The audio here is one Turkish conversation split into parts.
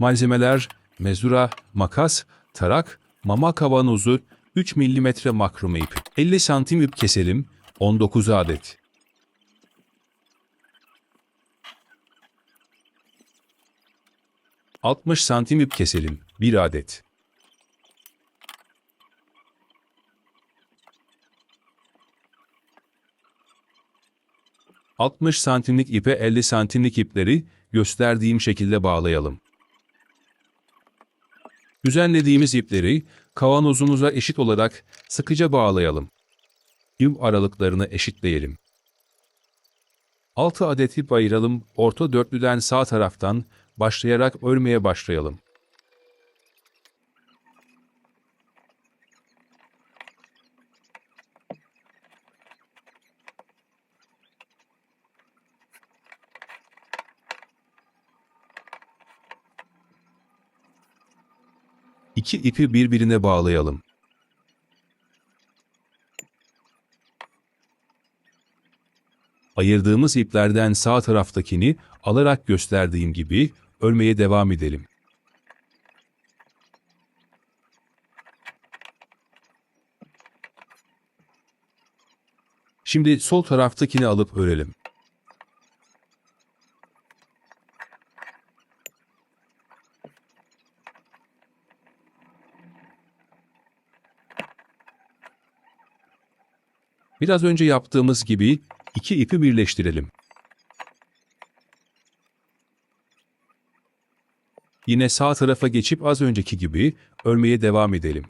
Malzemeler mezura, makas, tarak, mama kavanozu, 3 mm makrome ip. 50 santim ip keselim, 19 adet. ...60 santim ip keselim, 1 adet. ...60 santimlik ipe 50 santimlik ipleri... ...gösterdiğim şekilde bağlayalım. Düzenlediğimiz ipleri kavanozumuza eşit olarak sıkıca bağlayalım. İp aralıklarını eşitleyelim. 6 adet ip ayıralım, orta dörtlüden sağ taraftan başlayarak örmeye başlayalım. İki ipi birbirine bağlayalım. Ayırdığımız iplerden sağ taraftakini alarak gösterdiğim gibi örmeye devam edelim. Şimdi sol taraftakini alıp örelim. Biraz önce yaptığımız gibi iki ipi birleştirelim. Yine sağ tarafa geçip az önceki gibi örmeye devam edelim.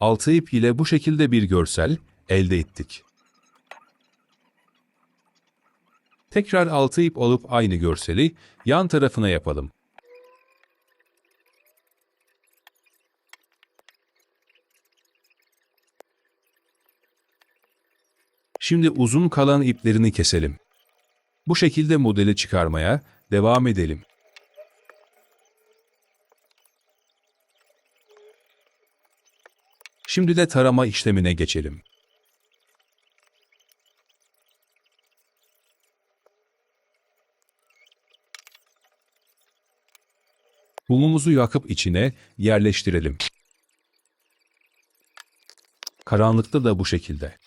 Altı ip ile bu şekilde bir görsel elde ettik. Tekrar altı ip olup aynı görseli yan tarafına yapalım. Şimdi uzun kalan iplerini keselim. Bu şekilde modeli çıkarmaya devam edelim. Şimdi de tarama işlemine geçelim. Mumumuzu yakıp içine yerleştirelim. Karanlıkta da bu şekilde.